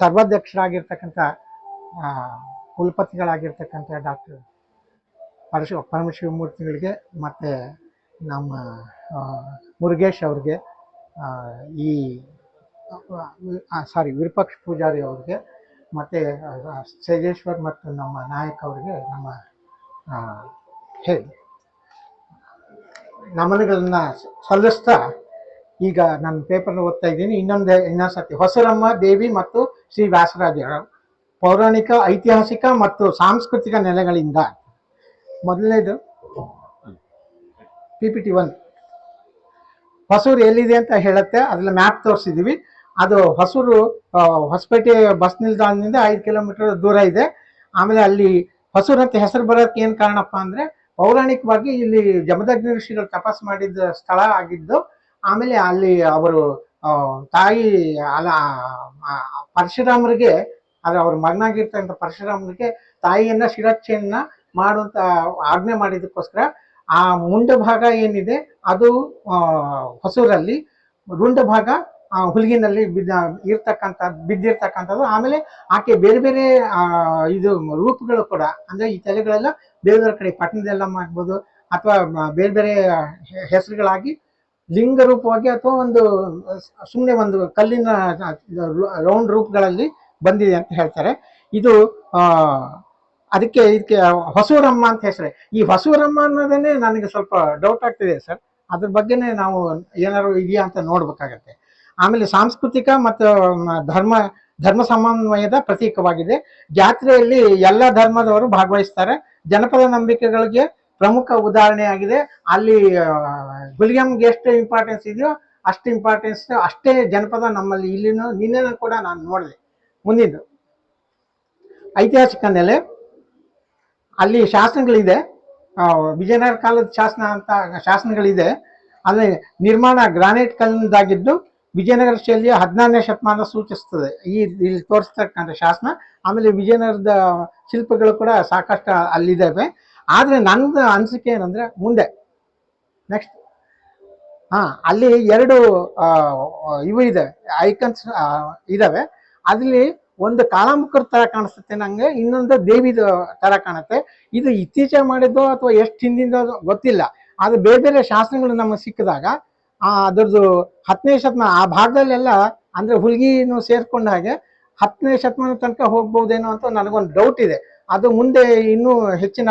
ಸರ್ವಾಧ್ಯಕ್ಷರಾಗಿರ್ತಕ್ಕಂಥ ಕುಲಪತಿಗಳಾಗಿರ್ತಕ್ಕಂಥ doctor ಪರಶು, ಪರಮಶಿವಮೂರ್ತಿಗಳಿಗೆ ಮತ್ತು ನಮ್ಮ ಮುರುಗೇಶ್ ಅವ್ರಿಗೆ ಈ ಸಾರಿ ವಿರೂಪಾಕ್ಷ ಪೂಜಾರಿ ಅವ್ರಿಗೆ ಮತ್ತು ಸೇಜೇಶ್ವರ್ ಮತ್ತು ನಮ್ಮ ನಾಯಕ್ ಅವರಿಗೆ ನಮ್ಮ ಹೇಳಿ. ನಮನಗಳನ್ನು ಸಲ್ಲಿಸ್ತಾ ಈಗ ನಾನು ಪೇಪರ್ ಓದ್ತಾ ಇದ್ದೀನಿ. ಇನ್ನೊಂದು ಇನ್ನೊಂದು ಸತಿ ಹೊಸರಮ್ಮ, ದೇವಿ ಮತ್ತು ಶ್ರೀ ವ್ಯಾಸರಾಜರ. ಪೌರಾಣಿಕ, ಐತಿಹಾಸಿಕ ಮತ್ತು ಸಾಂಸ್ಕೃತಿಕ ನೆಲೆಗಳಿಂದ. ಮೊದಲನೇದು P P T one Hosur ಎಲ್ಲಿದೆ ಅಂತ ಹೇಳುತ್ತೆ. ಅದ್ರಲ್ಲಿ ಮ್ಯಾಪ್ ತೋರಿಸಿದೀವಿ. ಅದು ಹೊಸೂರು ಹೊಸಪೇಟೆ ಬಸ್ ನಿಲ್ದಾಣದಿಂದ ಐದು ಕಿಲೋಮೀಟರ್ ದೂರ ಇದೆ. ಆಮೇಲೆ ಅಲ್ಲಿ ಹೊಸೂರು ಅಂತ ಹೆಸರು ಬರೋಕ್ಕೆ ಏನು ಕಾರಣಪ್ಪ ಅಂದ್ರೆ, ಪೌರಾಣಿಕವಾಗಿ ಇಲ್ಲಿ ಜಮದಗ್ನಿ ಋಷಿಗಳು ತಪಾಸ್ ಮಾಡಿದ ಸ್ಥಳ ಆಗಿದ್ದು ಆಮೇಲೆ ಅಲ್ಲಿ ಅವರು ತಾಯಿ, ಅಲ್ಲ ಪರಶುರಾಮರಿಗೆ ಅದು ಅವ್ರ ಮಗನಾಗಿರ್ತಕ್ಕಂಥ ಪರಶುರಾಮರಿಗೆ ತಾಯಿಯನ್ನ ಶಿರಚ್ಛೆಯನ್ನ ಮಾಡುವಂತ ಆಜ್ಞೆ ಮಾಡಿದಕ್ಕೋಸ್ಕರ ಆ ಮುಂಡ ಭಾಗ ಏನಿದೆ, ಅದು ಹೊಸೂರಲ್ಲಿ ರುಂಡ ಭಾಗ ಹುಲ್ಗಿನಲ್ಲಿ ಬಿದ್ದ, ಇರ್ತಕ್ಕಂಥ, ಬಿದ್ದಿರ್ತಕ್ಕಂಥದ್ದು. ಆಮೇಲೆ ಆಕೆ ಬೇರೆ ಬೇರೆ ಇದು ರೂಪಗಳು ಕೂಡ, ಅಂದ್ರೆ ಈ ತಲೆಗಳೆಲ್ಲ ಬೇರೆ ಬೇರೆ ಕಡೆ ಪಟ್ಟಣದೆಲ್ಲ ಆಗ್ಬೋದು ಅಥವಾ ಬೇರೆ ಬೇರೆ ಹೆಸರುಗಳಾಗಿ ಲಿಂಗ ರೂಪವಾಗಿ ಅಥವಾ ಒಂದು ಸುಮ್ಮನೆ ಒಂದು ಕಲ್ಲಿನ ರೌಂಡ್ ರೂಪಗಳಲ್ಲಿ ಬಂದಿದೆ ಅಂತ ಹೇಳ್ತಾರೆ. ಇದು ಅದಕ್ಕೆ ಇದಕ್ಕೆ ಹೊಸೂರಮ್ಮ ಅಂತ ಹೆಸರೇ. ಈ ಹೊಸೂರಮ್ಮ ಅನ್ನೋದನ್ನೇ ನನಗೆ ಸ್ವಲ್ಪ ಡೌಟ್ ಆಗ್ತಿದೆ ಸರ್. ಅದ್ರ ಬಗ್ಗೆನೇ ನಾವು ಏನಾದ್ರು ಇದೆಯಾ ಅಂತ ನೋಡ್ಬೇಕಾಗತ್ತೆ. ಆಮೇಲೆ ಸಾಂಸ್ಕೃತಿಕ ಮತ್ತು ಧರ್ಮ ಧರ್ಮ ಸಮನ್ವಯದ ಪ್ರತೀಕವಾಗಿದೆ. ಜಾತ್ರೆಯಲ್ಲಿ ಎಲ್ಲ ಧರ್ಮದವರು ಭಾಗವಹಿಸ್ತಾರೆ. ಜನಪದ ನಂಬಿಕೆಗಳಿಗೆ ಪ್ರಮುಖ ಉದಾಹರಣೆಯಾಗಿದೆ ಅಲ್ಲಿ ಗುಲ್ಗಮ್ಗೆ ಎಷ್ಟು ಇಂಪಾರ್ಟೆನ್ಸ್ ಇದೆಯೋ ಅಷ್ಟು ಇಂಪಾರ್ಟೆನ್ಸ್ ಅಷ್ಟೇ ಜನಪದ ನಮ್ಮಲ್ಲಿ ಇಲ್ಲಿನೂ ನಿನ್ನೆನೂ ಕೂಡ ನಾನು ನೋಡಿದೆ. ಮುಂದಿದ್ದು ಐತಿಹಾಸಿಕ ನೆಲೆ. ಅಲ್ಲಿ ಶಾಸನಗಳಿದೆ. ವಿಜಯನಗರ ಕಾಲದ ಶಾಸನ ಅಂತ ಶಾಸನಗಳಿದೆ. ಅಲ್ಲಿ ನಿರ್ಮಾಣ ಗ್ರಾನೈಟ್ ಕಲ್ಲಿನದಾಗಿದ್ದು ವಿಜಯನಗರ ಶೈಲಿಯ ಹದಿನಾರನೇ ಶತಮಾನ ಸೂಚಿಸ್ತದೆ. ಈ ಇಲ್ಲಿ ತೋರಿಸ್ತಕ್ಕಂಥ ಶಾಸನ. ಆಮೇಲೆ ವಿಜಯನಗರದ ಶಿಲ್ಪಗಳು ಕೂಡ ಸಾಕಷ್ಟು ಅಲ್ಲಿದ್ದಾವೆ. ಆದ್ರೆ ನನ್ನ ಅನಿಸಿಕೆ ಏನಂದ್ರೆ ಮುಂದೆ. ನೆಕ್ಸ್ಟ್ ಹಾಂ, ಅಲ್ಲಿ ಎರಡು ಇವು ಇದೆ ಐಕನ್ಸ್ ಇದಾವೆ. ಅಲ್ಲಿ ಒಂದು ಕಾಲಾಮುಖರ ತರ ಕಾಣಿಸುತ್ತೆ ನನಗೆ ಇನ್ನೊಂದು ದೇವಿದು ತರ ಕಾಣುತ್ತೆ. ಇದು ಇತ್ತೀಚೆಗೆ ಮಾಡಿದ್ದು ಅಥವಾ ಎಷ್ಟು ಹಿಂದಿಂದ ಗೊತ್ತಿಲ್ಲ. ಆದ್ರೆ ಬೇರೆ ಬೇರೆ ಶಾಸನಗಳು ನಮಗೆ ಸಿಕ್ಕಿದಾಗ ಅದ್ರದ್ದು ಹತ್ತನೇ ಶತಮಾನ, ಆ ಭಾಗದಲ್ಲೆಲ್ಲ, ಅಂದ್ರೆ ಹುಲ್ಗಿನೂ ಸೇರ್ಕೊಂಡ ಹಾಗೆ ಹತ್ತನೇ ಶತಮಾನ ತನಕ ಹೋಗ್ಬೋದೇನೋ ಅಂತ ನನಗೊಂದು ಡೌಟ್ ಇದೆ. ಅದು ಮುಂದೆ ಇನ್ನೂ ಹೆಚ್ಚಿನ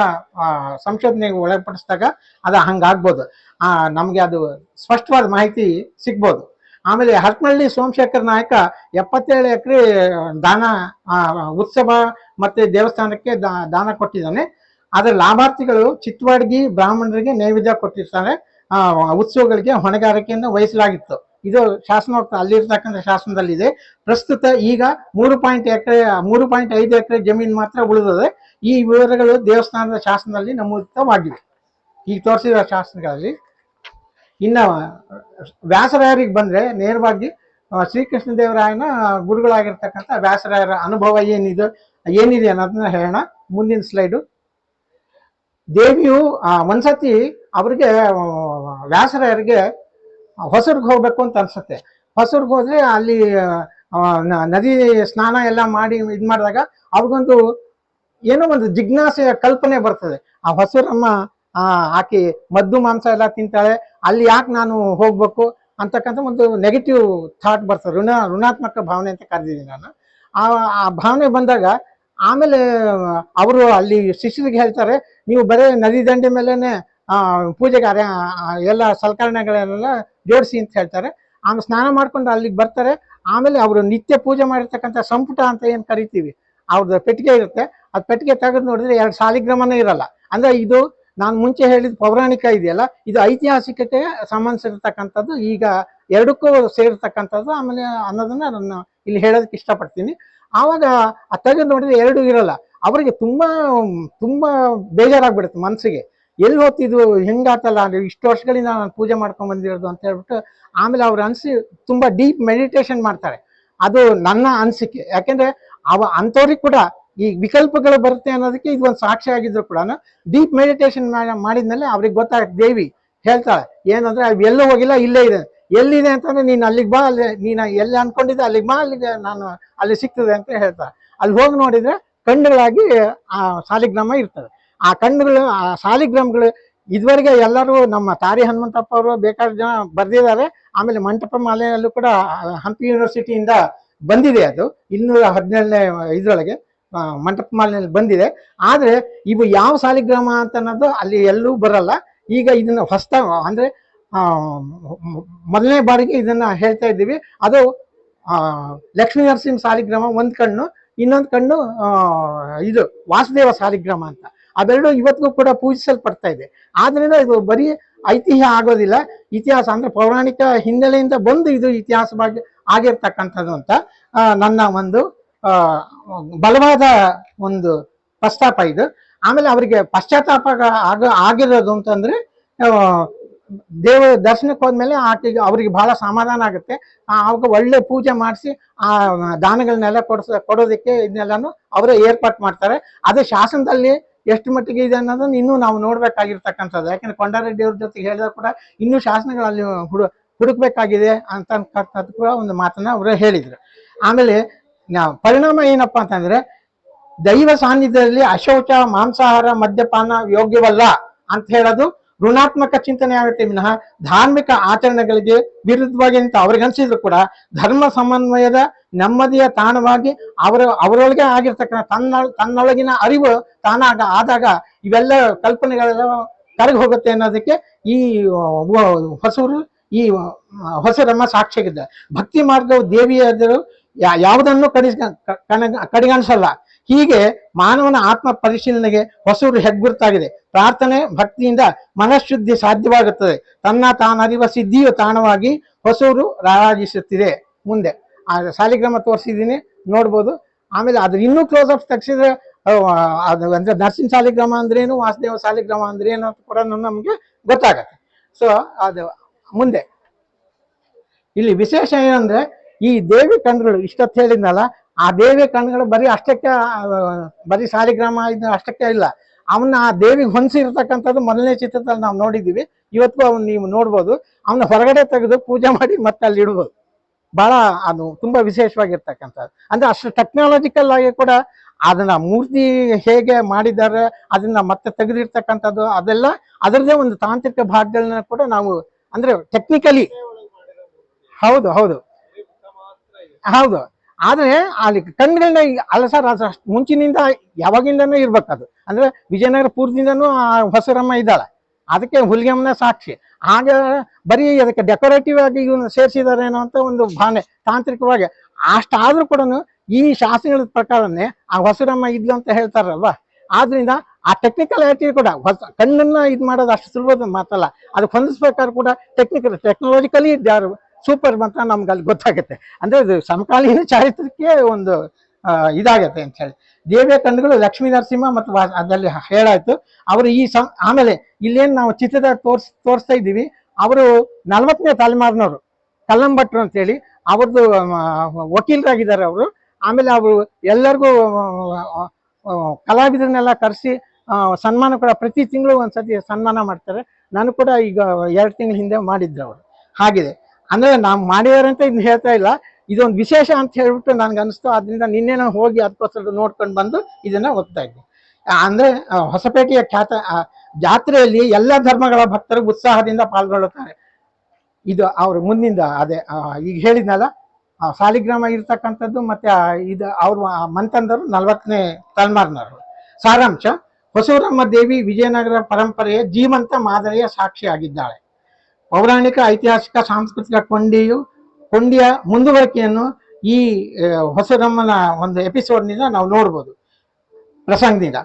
ಸಂಶೋಧನೆಗೆ ಒಳಪಡಿಸಿದಾಗ ಅದು ಹಂಗಾಗ್ಬೋದು. ನಮಗೆ ಅದು ಸ್ಪಷ್ಟವಾದ ಮಾಹಿತಿ ಸಿಗ್ಬೋದು. ಆಮೇಲೆ ಹರಪನಹಳ್ಳಿ ಸೋಮಶೇಖರ್ ನಾಯಕ ಎಪ್ಪತ್ತೇಳು ಎಕರೆ ದಾನ ಉತ್ಸವ ಮತ್ತೆ ದೇವಸ್ಥಾನಕ್ಕೆ ದಾನ ಕೊಟ್ಟಿದ್ದಾನೆ. ಅದರ ಲಾಭಾರ್ಥಿಗಳು ಚಿತ್ವಾಡ್ಗಿ ಬ್ರಾಹ್ಮಣರಿಗೆ ನೈವೇದ್ಯ ಕೊಟ್ಟಿರ್ತಾರೆ. ಉತ್ಸವಗಳಿಗೆ ಹೊಣೆಗಾರಿಕೆಯನ್ನು ವಹಿಸಲಾಗಿತ್ತು. ಇದು ಶಾಸನ ಅಲ್ಲಿರ್ತಕ್ಕಂಥ ಶಾಸನದಲ್ಲಿದೆ. ಪ್ರಸ್ತುತ ಈಗ ಮೂರು ಪಾಯಿಂಟ್ ಎಕರೆ, ಮೂರು ಪಾಯಿಂಟ್ ಐದು ಎಕರೆ ಜಮೀನು ಮಾತ್ರ ಉಳಿದಿದೆ, ಈ ವಿವರಗಳು ದೇವಸ್ಥಾನದ ಶಾಸನದಲ್ಲಿ ನಮೂದಿತವಾಗಿವೆ ಈಗ ತೋರಿಸಿದ ಶಾಸನಗಳಲ್ಲಿ. ಇನ್ನ ವ್ಯಾಸರಾಯರಿಗೆ ಬಂದ್ರೆ ನೇರವಾಗಿ ಶ್ರೀಕೃಷ್ಣ ದೇವರಾಯನ ಗುರುಗಳಾಗಿರ್ತಕ್ಕಂಥ ವ್ಯಾಸರಾಯರ ಅನುಭವ ಏನಿದೆ ಏನಿದೆ ಅನ್ನೋದನ್ನ ಹೇಳೋಣ. ಮುಂದಿನ ಸ್ಲೈಡು. ದೇವಿಯು ಒಂದ್ಸತಿ ಅವ್ರಿಗೆ ವ್ಯಾಸರಾಯರಿಗೆ ಹೊಸರ್ಗೆ ಹೋಗ್ಬೇಕು ಅಂತ ಅನ್ಸುತ್ತೆ. ಹೊಸರ್ಗ್ ಹೋದ್ರೆ ಅಲ್ಲಿ ನದಿ ಸ್ನಾನ ಎಲ್ಲ ಮಾಡಿ ಇದ್ ಮಾಡಿದಾಗ ಅವ್ರಿಗೊಂದು ಏನೋ ಒಂದು ಜಿಜ್ಞಾಸೆಯ ಕಲ್ಪನೆ ಬರ್ತದೆ. ಆ ಹೊಸರಮ್ಮ ಆಕೆ ಮದ್ದು ಮಾಂಸ ಎಲ್ಲ ತಿಂತಾಳೆ, ಅಲ್ಲಿ ಯಾಕೆ ನಾನು ಹೋಗ್ಬೇಕು ಅಂತಕ್ಕಂಥ ಒಂದು ನೆಗೆಟಿವ್ ಥಾಟ್ ಬರ್ತದೆ. ಋಣ, ಋಣಾತ್ಮಕ ಭಾವನೆ ಅಂತ ಕರೆದಿದ್ದೀನಿ ನಾನು. ಆ ಆ ಭಾವನೆ ಬಂದಾಗ ಆಮೇಲೆ ಅವರು ಅಲ್ಲಿ ಶಿಷ್ಯರಿಗೆ ಹೇಳ್ತಾರೆ, ನೀವು ಬರೀ ನದಿ ದಂಡೆ ಮೇಲೇನೆ ಆ ಕಾರ್ಯ ಎಲ್ಲ ಸಲಕರಣೆಗಳನ್ನೆಲ್ಲ ಜೋಡಿಸಿ ಅಂತ ಹೇಳ್ತಾರೆ. ಆಮೇಲೆ ಸ್ನಾನ ಮಾಡ್ಕೊಂಡು ಅಲ್ಲಿಗೆ ಬರ್ತಾರೆ. ಆಮೇಲೆ ಅವರು ನಿತ್ಯ ಪೂಜೆ ಮಾಡಿರ್ತಕ್ಕಂಥ ಸಂಪುಟ ಅಂತ ಏನು ಕರಿತೀವಿ? ಅವ್ರದ್ದು ಪೆಟ್ಟಿಗೆ ಇರುತ್ತೆ. ಅದು ಪೆಟ್ಟಿಗೆ ತೆಗೆದು ನೋಡಿದ್ರೆ ಎರಡು ಸಾಲಿಗ್ರಾಮನೇ ಇರಲ್ಲ. ಅಂದ್ರೆ ಇದು ನಾನು ಮುಂಚೆ ಹೇಳಿದ ಪೌರಾಣಿಕ ಇದೆಯಲ್ಲ, ಇದು ಐತಿಹಾಸಿಕತೆ ಸಂಬಂಧಿಸಿರ್ತಕ್ಕಂಥದ್ದು. ಈಗ ಎರಡಕ್ಕೂ ಸೇರಿರ್ತಕ್ಕಂಥದ್ದು. ಆಮೇಲೆ ಅನ್ನೋದನ್ನ ನಾನು ಇಲ್ಲಿ ಹೇಳೋದಕ್ಕೆ ಇಷ್ಟಪಡ್ತೀನಿ. ಆವಾಗ ಆ ತೆಗೆದು ನೋಡಿದ್ರೆ ಎರಡು ಇರಲ್ಲ. ಅವರಿಗೆ ತುಂಬಾ ತುಂಬಾ ಬೇಜಾರಾಗ್ಬಿಡುತ್ತೆ ಮನಸ್ಸಿಗೆ. ಎಲ್ಲಿ ಹೋಗ್ತಿದ್ವು ಹೆಂಗಾತಲ್ಲ ಅಂದ್ರೆ ಇಷ್ಟು ವರ್ಷಗಳಿಂದ ನಾನು ಪೂಜೆ ಮಾಡ್ಕೊಂಡು ಬಂದಿರೋದು ಅಂತ ಹೇಳ್ಬಿಟ್ಟು ಆಮೇಲೆ ಅವ್ರ ಅನ್ಸಿ ತುಂಬಾ ಡೀಪ್ ಮೆಡಿಟೇಷನ್ ಮಾಡ್ತಾರೆ. ಅದು ನನ್ನ ಅನಿಸಿಕೆ. ಯಾಕೆಂದ್ರೆ ಅವ ಅಂಥವ್ರಿಗೆ ಕೂಡ ಈ ವಿಕಲ್ಪಗಳು ಬರುತ್ತೆ ಅನ್ನೋದಕ್ಕೆ ಇದು ಒಂದು ಸಾಕ್ಷಿ ಆಗಿದ್ರು ಕೂಡ. ಡೀಪ್ ಮೆಡಿಟೇಷನ್ ಮಾಡಿದ್ಮೇಲೆ ಅವ್ರಿಗೆ ಗೊತ್ತಾಗುತ್ತೆ ದೇವಿ ಹೇಳ್ತಾಳೆ, ಏನಂದ್ರೆ ಅವ್ ಎಲ್ಲೂ ಹೋಗಿಲ್ಲ, ಇಲ್ಲೇ ಇದೆ. ಎಲ್ಲಿದೆ ಅಂತಂದ್ರೆ ನೀನು ಅಲ್ಲಿಗೆ ಬಾ, ಅಲ್ಲಿ ನೀನು ಎಲ್ಲಿ ಅನ್ಕೊಂಡಿದ್ದೆ ಅಲ್ಲಿಗೆ ಬಾ, ಅಲ್ಲಿಗೆ ನಾನು ಅಲ್ಲಿ ಸಿಗ್ತದೆ ಅಂತ ಹೇಳ್ತಾಳೆ. ಅಲ್ಲಿ ಹೋಗಿ ನೋಡಿದ್ರೆ ಕಣ್ಣುಗಳಾಗಿ ಆ ಸಾಲಿಗ್ರಾಮ ಇರ್ತದೆ ಆ ಕಣ್ಣುಗಳು, ಆ ಸಾಲಿಗ್ರಾಮಗಳು ಇದುವರೆಗೆ ಎಲ್ಲರೂ ನಮ್ಮ ತಾರಿ ಹನುಮಂತಪ್ಪ ಅವರು, ಬೇಕಾದ ಜನ ಬರೆದಿದ್ದಾರೆ. ಆಮೇಲೆ ಮಂಟಪ ಮಾಲೆಯಲ್ಲೂ ಕೂಡ ಹಂಪಿ ಯೂನಿವರ್ಸಿಟಿಯಿಂದ ಬಂದಿದೆ ಅದು. ಇನ್ನೂರ ಹದಿನೇಳನೇ ಇದರೊಳಗೆ ಮಂಟಪ ಮಾಲೆಯಲ್ಲಿ ಬಂದಿದೆ. ಆದರೆ ಇವು ಯಾವ ಸಾಲಿಗ್ರಾಮ ಅಂತ ಅನ್ನೋದು ಅಲ್ಲಿ ಎಲ್ಲೂ ಬರಲ್ಲ. ಈಗ ಇದನ್ನು ಹೊಸ್ತ, ಅಂದರೆ ಮೊದಲನೇ ಬಾರಿಗೆ ಇದನ್ನು ಹೇಳ್ತಾ ಇದ್ದೀವಿ. ಅದು ಲಕ್ಷ್ಮೀ ನರಸಿಂಹ ಸಾಲಿಗ್ರಾಮ ಒಂದು ಕಣ್ಣು, ಇನ್ನೊಂದು ಕಣ್ಣು ಇದು ವಾಸುದೇವ ಸಾಲಿಗ್ರಾಮ ಅಂತ. ಅವೆರಡು ಇವತ್ತಿಗೂ ಕೂಡ ಪೂಜಿಸಲ್ಪಡ್ತಾ ಇದೆ. ಆದ್ರಿಂದ ಇದು ಬರೀ ಐತಿಹ್ಯ ಆಗೋದಿಲ್ಲ. ಇತಿಹಾಸ ಅಂದ್ರೆ ಪೌರಾಣಿಕ ಹಿನ್ನೆಲೆಯಿಂದ ಬಂದು ಇದು ಇತಿಹಾಸವಾಗಿ ಆಗಿರ್ತಕ್ಕಂಥದ್ದು ಅಂತ ನನ್ನ ಒಂದು ಬಲವಾದ ಒಂದು ಪ್ರಸ್ತಾಪ ಇದು. ಆಮೇಲೆ ಅವರಿಗೆ ಪಶ್ಚಾತ್ತಾಪ ಆಗ ಆಗಿರೋದು ಅಂತಂದ್ರೆ ದೇವ ದರ್ಶನಕ್ಕೆ ಹೋದ್ಮೇಲೆ ಆಕೆಗೆ, ಅವರಿಗೆ ಬಹಳ ಸಮಾಧಾನ ಆಗುತ್ತೆ. ಅವಾಗ ಒಳ್ಳೆ ಪೂಜೆ ಮಾಡಿಸಿ, ಆ ದಾನಗಳನ್ನೆಲ್ಲ ಕೊಡ್ಸ, ಕೊಡೋದಕ್ಕೆ ಇದನ್ನೆಲ್ಲಾನು ಅವರೇ ಏರ್ಪಾಟ್ ಮಾಡ್ತಾರೆ. ಅದೇ ಶಾಸನದಲ್ಲಿ ಎಷ್ಟು ಮಟ್ಟಿಗೆ ಇದೆ ಅನ್ನೋದನ್ನ ಇನ್ನೂ ನಾವು ನೋಡ್ಬೇಕಾಗಿರ್ತಕ್ಕಂಥದ್ದು. ಯಾಕಂದ್ರೆ ಕೊಂಡಾರೆಡ್ಡಿ ಅವ್ರ ಜೊತೆಗೆ ಹೇಳಿದಾಗ ಕೂಡ ಇನ್ನೂ ಶಾಸನಗಳಲ್ಲಿ ಹುಡು, ಹುಡುಕ್ಬೇಕಾಗಿದೆ ಅಂತಕ್ಕಂಥದ್ದು ಕೂಡ ಒಂದು ಮಾತನ್ನ ಅವರು ಹೇಳಿದ್ರು. ಆಮೇಲೆ ಪರಿಣಾಮ ಏನಪ್ಪಾ ಅಂತಂದ್ರೆ ದೈವ ಸಾನ್ನಿಧ್ಯದಲ್ಲಿ ಅಶೌಚ ಮಾಂಸಾಹಾರ ಮದ್ಯಪಾನ ಯೋಗ್ಯವಲ್ಲ ಅಂತ ಹೇಳೋದು ಋಣಾತ್ಮಕ ಚಿಂತನೆ ಆಗುತ್ತೆ. ವಿನಃ ಧಾರ್ಮಿಕ ಆಚರಣೆಗಳಿಗೆ ವಿರುದ್ಧವಾಗಿ ಅಂತ ಅವ್ರಿಗನ್ಸಿದ್ರು ಕೂಡ ಧರ್ಮ ಸಮನ್ವಯದ ನೆಮ್ಮದಿಯ ತಾಣವಾಗಿ ಅವರ, ಅವರೊಳಗೆ ಆಗಿರ್ತಕ್ಕಂಥ ತನ್ನ, ತನ್ನೊಳಗಿನ ಅರಿವು ತಾನಾಗ ಆದಾಗ ಇವೆಲ್ಲ ಕಲ್ಪನೆಗಳೆಲ್ಲ ಕರಗಿ ಹೋಗುತ್ತೆ ಅನ್ನೋದಕ್ಕೆ ಈ ಹೊಸೂರು, ಈ ಹೊಸರಮ್ಮ ಸಾಕ್ಷಿಯಾಗಿದ್ದ ಭಕ್ತಿ ಮಾರ್ಗವು ದೇವಿಯದರು ಯಾವುದನ್ನು ಕಡಿಸ್ ಕಡೆಗಣಿಸಲ್ಲ. ಹೀಗೆ ಮಾನವನ ಆತ್ಮ ಪರಿಶೀಲನೆಗೆ ಹೊಸೂರು ಹೆಗ್ಗುರುತಾಗಿದೆ. ಪ್ರಾರ್ಥನೆ ಭಕ್ತಿಯಿಂದ ಮನಃಶುದ್ಧಿ ಸಾಧ್ಯವಾಗುತ್ತದೆ. ತನ್ನ ತಾನರಿವ ಸಿದ್ಧಿಯು ತಾಣವಾಗಿ ಹೊಸೂರು ರಾರಾಜಿಸುತ್ತಿದೆ. ಮುಂದೆ ಆ ಸಾಲಿಗ್ರಾಮ ತೋರಿಸಿದ್ದೀನಿ, ನೋಡ್ಬೋದು. ಆಮೇಲೆ ಅದ್ರ ಇನ್ನೂ ಕ್ಲೋಸ್ ಅಪ್ ತೆಗ್ಸಿದ್ರೆ ಅದು ಅಂದ್ರೆ ನರಸಿಂಹ ಸಾಲಿಗ್ರಾಮ ಅಂದ್ರೇನು, ವಾಸುದೇವ ಸಾಲಿಗ್ರಾಮ ಅಂದ್ರೇನು ಅಂತ ಕೂಡ ನಮಗೆ ಗೊತ್ತಾಗತ್ತೆ. ಸೊ ಅದು ಮುಂದೆ. ಇಲ್ಲಿ ವಿಶೇಷ ಏನಂದ್ರೆ ಈ ದೇವಿ ಕಣ್ಗಳು ಇಷ್ಟೊತ್ತು ಹೇಳಿದ್ನಲ್ಲ ಆ ದೇವಿ ಕಣ್ಗಳು ಬರೀ ಅಷ್ಟಕ್ಕೆ ಬರೀ ಸಾಲಿಗ್ರಾಮ ಇದು ಅಷ್ಟಕ್ಕೆ ಇಲ್ಲ. ಅವನ್ನ ಆ ದೇವಿಗೆ ಹೊಂದಿಸಿರ್ತಕ್ಕಂಥದ್ದು ಮೊದಲನೇ ಚಿತ್ರದಲ್ಲಿ ನಾವು ನೋಡಿದ್ದೀವಿ ಇವತ್ತು ಅವನ್ನ ನೀವು ನೋಡ್ಬೋದು. ಅವನ ಹೊರಗಡೆ ತೆಗೆದು ಪೂಜೆ ಮಾಡಿ ಮತ್ತೆ ಅಲ್ಲಿ ಇಡ್ಬೋದು. ಬಹಳ ಅದು ತುಂಬಾ ವಿಶೇಷವಾಗಿರ್ತಕ್ಕಂಥದ್ದು. ಅಂದ್ರೆ ಅಷ್ಟು ಟೆಕ್ನಾಲಜಿಕಲ್ ಆಗಿ ಕೂಡ ಅದನ್ನ ಮೂರ್ತಿ ಹೇಗೆ ಮಾಡಿದ್ದಾರೆ ಅದನ್ನ ಮತ್ತೆ ತೆಗೆದಿರ್ತಕ್ಕಂಥದ್ದು ಅದೆಲ್ಲ ಅದರದೇ ಒಂದು ತಾಂತ್ರಿಕ ಭಾಗಗಳನ್ನ ಕೂಡ ನಾವು ಅಂದ್ರೆ ಟೆಕ್ನಿಕಲಿ ಹೌದು ಹೌದು. ಹೌದು. ಆದ್ರೆ ಅಲ್ಲಿ ಕಣ್ಗಳನ್ನ ಅಲಸ ಸರ್ ಅಷ್ಟ್ ಮುಂಚಿನಿಂದ ಯಾವಾಗಿಂದನೂ ಇರ್ಬೇಕದು ಅಂದ್ರೆ ವಿಜಯನಗರ ಪೂರ್ವದಿಂದನೂ ಆ ಹೊಸರಮ್ಮ ಇದ್ದಾಳೆ. ಅದಕ್ಕೆ ಹುಲಿಗೆಮ್ಮನ ಸಾಕ್ಷಿ. ಆಗ ಬರೀ ಅದಕ್ಕೆ ಡೆಕೋರೇಟಿವ್ ಆಗಿ ಇವನು ಸೇರಿಸಿದಾರೇನೋ ಅಂತ ಒಂದು ಭಾವನೆ, ತಾಂತ್ರಿಕವಾಗಿ. ಅಷ್ಟಾದ್ರೂ ಕೂಡ ಈ ಶಾಸನಗಳ ಪ್ರಕಾರನೇ ಆ ಹೊಸರಮ್ಮ ಇದ್ಲು ಅಂತ ಹೇಳ್ತಾರಲ್ವಾ? ಆದ್ರಿಂದ ಆ ಟೆಕ್ನಿಕಲ್ ಕೂಡ ಹೊಸ ಕಣ್ಣನ್ನ ಇದು ಮಾಡೋದು ಅಷ್ಟು ಸುಲಭದ ಮಾತಲ್ಲ. ಅದಕ್ಕೆ ಹೊಂದಿಸ್ಬೇಕಾದ್ರೂ ಕೂಡ ಟೆಕ್ನಿಕಲ್ ಟೆಕ್ನಾಲಜಿಕಲಿ ಯಾರು? ಸೂಪರ್ ಮಾತ್ರ ನಮ್ಗೆ ಅಲ್ಲಿ ಗೊತ್ತಾಗುತ್ತೆ. ಅಂದ್ರೆ ಇದು ಸಮಕಾಲೀನ ಚಾರಿತ್ರಕ್ಕೆ ಒಂದು ಇದಾಗುತ್ತೆ ಅಂತ ಹೇಳಿ. ದೇವಿಯ ತಂಡಗಳು ಲಕ್ಷ್ಮೀ ನರಸಿಂಹ ಮತ್ತು ಅದರಲ್ಲಿ ಹೇಳಾಯ್ತು. ಅವರು ಈ ಸಂ, ಆಮೇಲೆ ಇಲ್ಲೇನು ನಾವು ಚಿತ್ರದ ತೋರ್ಸ್, ತೋರಿಸ್ತಾ ಇದ್ದೀವಿ. ಅವರು ನಲವತ್ತನೇ ತಲೆಮಾರಿನವರು, ಕಲ್ಲಂಭಟ್ರು ಅಂತೇಳಿ ಅವ್ರದ್ದು ವಕೀಲರಾಗಿದ್ದಾರೆ ಅವರು. ಆಮೇಲೆ ಅವರು ಎಲ್ಲರಿಗೂ ಕಲಾವಿದರನ್ನೆಲ್ಲ ಕರೆಸಿ ಸನ್ಮಾನ ಕೂಡ ಪ್ರತಿ ತಿಂಗಳು ಒಂದ್ಸತಿ ಸನ್ಮಾನ ಮಾಡ್ತಾರೆ. ನಾನು ಕೂಡ ಈಗ ಎರಡು ತಿಂಗಳ ಹಿಂದೆ ಮಾಡಿದ್ರು ಅವರು. ಹಾಗಿದೆ. ಅಂದ್ರೆ ನಾವು ಮಾಡಿದಾರೆ ಅಂತ ಇದನ್ನ ಹೇಳ್ತಾ ಇಲ್ಲ. ಇದೊಂದು ವಿಶೇಷ ಅಂತ ಹೇಳ್ಬಿಟ್ಟು ನನ್ಗೆ ಅನಿಸ್ತು. ಅದರಿಂದ ನಿನ್ನೆ ನಾನು ಹೋಗಿ ಅದಕ್ಕೋಸ್ಕರ ನೋಡ್ಕೊಂಡು ಬಂದು ಇದನ್ನ ಓದ್ತಾ ಇದ್ದೆ. ಅಂದ್ರೆ ಹೊಸಪೇಟೆಯ ಖ್ಯಾತ ಜಾತ್ರೆಯಲ್ಲಿ ಎಲ್ಲ ಧರ್ಮಗಳ ಭಕ್ತರು ಉತ್ಸಾಹದಿಂದ ಪಾಲ್ಗೊಳ್ಳುತ್ತಾರೆ. ಇದು ಅವ್ರ ಮುಂದಿಂದ ಅದೇ ಈಗ ಹೇಳಿದ್ನಲ್ಲ ಸಾಲಿಗ್ರಾಮ ಇರ್ತಕ್ಕಂಥದ್ದು ಮತ್ತೆ ಇದು ಅವ್ರ ಮಂತಂದರು ನಲ್ವತ್ತನೇ ತಲೆಮಾರಿನವರು. ಸಾರಾಂಶ, ಹೊಸೂರಮ್ಮ ದೇವಿ ವಿಜಯನಗರ ಪರಂಪರೆಯ ಜೀವಂತ ಮಾದರಿಯ ಸಾಕ್ಷಿಯಾಗಿದ್ದಾಳೆ. ಪೌರಾಣಿಕ, ಐತಿಹಾಸಿಕ, ಸಾಂಸ್ಕೃತಿಕ ಕೊಂಡಿಯು, ಕೊಂಡಿಯ ಮುಂದುವರಿಕೆಯನ್ನು ಈ ಹೊಸರಮ್ಮನ ಒಂದು ಎಪಿಸೋಡ್ನಿಂದ ನಾವು ನೋಡ್ಬೋದು. ಪ್ರಸಂಗದಿಂದ.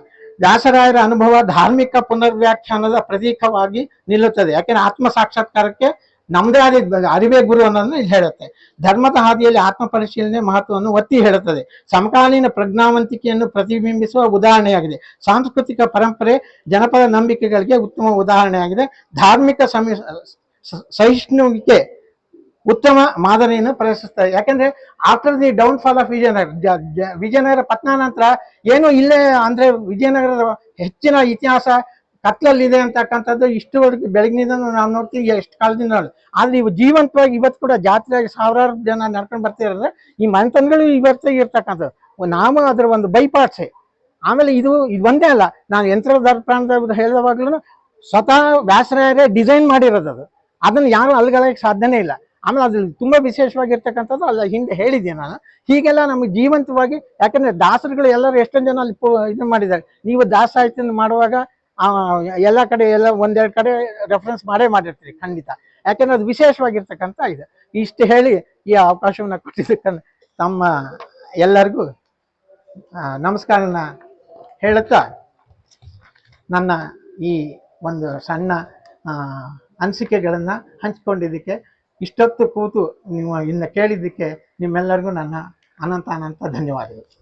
ವ್ಯಾಸರಾಯರ ಅನುಭವ ಧಾರ್ಮಿಕ ಪುನರ್ವ್ಯಾಖ್ಯಾನದ ಪ್ರತೀಕವಾಗಿ ನಿಲ್ಲುತ್ತದೆ. ಯಾಕೆಂದ್ರೆ ಆತ್ಮ ಸಾಕ್ಷಾತ್ಕಾರಕ್ಕೆ ನಮ್ಮದೇ ಆದ ಅರಿವೇ ಗುರು ಅನ್ನೋದನ್ನು ಇಲ್ಲಿ ಹೇಳುತ್ತೆ. ಧರ್ಮದ ಹಾದಿಯಲ್ಲಿ ಆತ್ಮ ಪರಿಶೀಲನೆ ಮಹತ್ವವನ್ನು ಒತ್ತಿ ಹೇಳುತ್ತದೆ. ಸಮಕಾಲೀನ ಪ್ರಜ್ಞಾವಂತಿಕೆಯನ್ನು ಪ್ರತಿಬಿಂಬಿಸುವ ಉದಾಹರಣೆಯಾಗಿದೆ. ಸಾಂಸ್ಕೃತಿಕ ಪರಂಪರೆ ಜನಪದ ನಂಬಿಕೆಗಳಿಗೆ ಉತ್ತಮ ಉದಾಹರಣೆಯಾಗಿದೆ. ಧಾರ್ಮಿಕ ಸಮಿ ಸಹಿಷ್ಣುವಿಕೆ ಉತ್ತಮ ಮಾದರಿಯನ್ನು ಪ್ರದರ್ಶಿಸ್ತಾರೆ ಯಾಕಂದ್ರೆ after the downfall of Vijayanagara Vijayanagara ಪತ್ನ ನಂತರ ಏನು ಇಲ್ಲೇ ಅಂದ್ರೆ ವಿಜಯನಗರದ ಹೆಚ್ಚಿನ ಇತಿಹಾಸ ಕತ್ಲಲ್ಲಿದೆ ಅಂತಕ್ಕಂಥದ್ದು ಇಷ್ಟುವರೆಗೆ ಬೆಳಗಿನಿಂದ ನಾವು ನೋಡ್ತೀವಿ ಎಷ್ಟು ಕಾಲದಿಂದ ಆದ್ರೆ ಇವು ಜೀವಂತವಾಗಿ ಇವತ್ತು ಕೂಡ ಜಾತ್ರೆಯಾಗಿ ಸಾವಿರಾರು ಜನ ನಡ್ಕೊಂಡು ಬರ್ತಿರೋದ್ರೆ ಈ ಮನೆತನಗಳು ಇವತ್ತೇ ಇರ್ತಕ್ಕಂಥದ್ದು. ನಾಮ ಅದರ ಒಂದು ಬೈಪಾಟ್ಸೆ ಆಮೇಲೆ ಇದು ಇದು ಒಂದೇ ಅಲ್ಲ, ನಾನು ಯಂತ್ರ ದರ್ಪಣದ ಹೇಳಿದವಾಗ್ಲೂ ಸ್ವತಃ ವ್ಯಾಸರಾಯರೇ ಡಿಸೈನ್ ಮಾಡಿರೋದು ಅದು. ಅದನ್ನ ಯಾರು ಅಲ್ಗಳಕ್ಕೆ ಸಾಧ್ಯನೇ ಇಲ್ಲ. ಆಮೇಲೆ ಅದ್ರಲ್ಲಿ ತುಂಬಾ ವಿಶೇಷವಾಗಿರ್ತಕ್ಕಂಥದ್ದು ಅಲ್ಲ, ಹಿಂದೆ ಹೇಳಿದ್ದೆ ನಾನು. ಹೀಗೆಲ್ಲ ನಮಗೆ ಜೀವಂತವಾಗಿ, ಯಾಕಂದ್ರೆ ದಾಸರುಗಳು ಎಲ್ಲರೂ ಎಷ್ಟೊಂದು ಜನ ಅಲ್ಲಿ ಇದನ್ನ ಮಾಡಿದ್ದಾರೆ. ನೀವು ದಾಸ ಸಾಹಿತ್ಯ ಮಾಡುವಾಗ ಎಲ್ಲ ಕಡೆ, ಎಲ್ಲ ಒಂದೆರಡು ಕಡೆ ರೆಫರೆನ್ಸ್ ಮಾಡೇ ಮಾಡಿರ್ತೀರಿ, ಖಂಡಿತ. ಯಾಕಂದ್ರೆ ಅದು ವಿಶೇಷವಾಗಿರ್ತಕ್ಕಂಥ ಇದೆ. ಇಷ್ಟು ಹೇಳಿ ಈ ಅವಕಾಶವನ್ನ ಕೊಟ್ಟಿದ್ದಕ್ಕೆ ತಮ್ಮ ಎಲ್ಲರಿಗೂ ನಮಸ್ಕಾರನ ಹೇಳುತ್ತಾ ನನ್ನ ಈ ಒಂದು ಸಣ್ಣ ಅನಿಸಿಕೆಗಳನ್ನು ಹಂಚ್ಕೊಂಡಿದ್ದಕ್ಕೆ ಇಷ್ಟೊತ್ತು ಕೂತು ನೀವು ಇನ್ನು ಕೇಳಿದ್ದಕ್ಕೆ ನಿಮ್ಮೆಲ್ಲರಿಗೂ ನನ್ನ ಅನಂತ ಅನಂತ ಧನ್ಯವಾದಗಳು.